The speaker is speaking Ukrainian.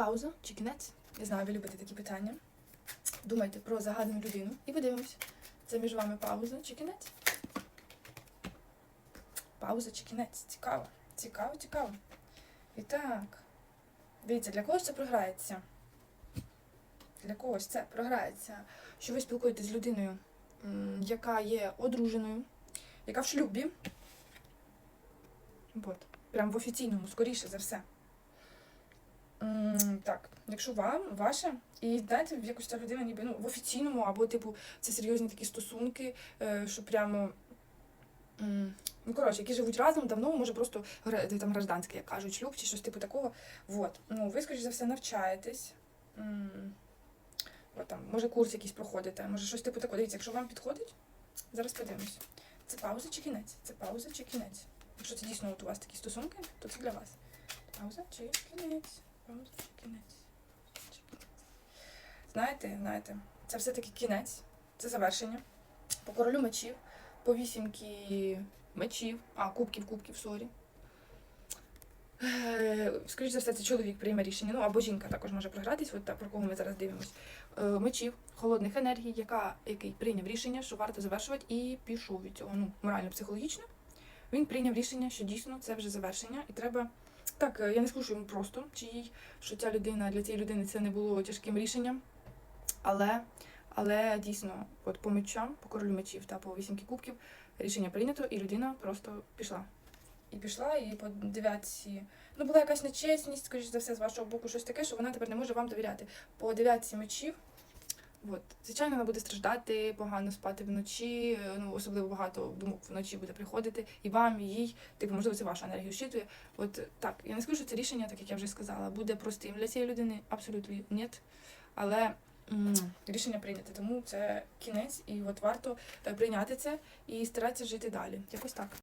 пауза чи кінець. Я знаю, ви любите такі питання. Думайте про загадану людину і подивимось. Це між вами пауза чи кінець? Пауза чи кінець? Цікаво. Цікаво, цікаво. І так. Дивіться, для когось це програється. Для когось це програється. Що ви спілкуєтесь з людиною, яка є одруженою, яка в шлюбі. От. Прям в офіційному, скоріше за все. Так, якщо вам, ваше, і знаєте, в якось ця людина ніби ну, в офіційному, або, типу, це серйозні такі стосунки, е, що прямо. Ну, коротше, які живуть разом давно, може просто там гражданське, як кажуть, шлюб чи щось типу такого. Вот. Ну, ви, скоріш за все, навчаєтесь. От там, може, курс якийсь проходите, може щось типу такого. Дивіться, якщо вам підходить, зараз подивимось. Це пауза чи кінець? Це пауза чи кінець? Якщо це дійсно от у вас такі стосунки, то це для вас. Пауза чи кінець? Чи кінець? Знаєте, знаєте, це все-таки кінець, це завершення. По королю мечів, по вісімки мечів, а, кубків, кубків, сорі. Е, Скоріше за все, це чоловік прийме рішення, ну або жінка також може програтись, от та, про кого ми зараз дивимось. Е, Мечів, холодних енергій, яка, який прийняв рішення, що варто завершувати, і пішов від цього. Ну, морально-психологічно. Він прийняв рішення, що дійсно це вже завершення, і треба. Так, е, я не скажу, що йому просто, чи їй, що ця людина для цієї людини це не було тяжким рішенням. Але, але дійсно, от по мечам, по королю мечів та по вісімки кубків, рішення прийнято, і людина просто пішла. І пішла, і по дев'ятці. Ну, була якась нечесність, скоріш за все, з вашого боку, щось таке, що вона тепер не може вам довіряти. По дев'ятці мечів. От. Звичайно, вона буде страждати, погано спати вночі, е, ну, особливо багато думок вночі буде приходити, і вам, і їй, типу, можливо, це ваша енергія щитує. От так, я не скажу, що це рішення, так як я вже сказала, буде простим для цієї людини, абсолютно ні. Але м, рішення прийняте, тому це кінець, і от варто е, прийняти це і старатися жити далі. Якось так.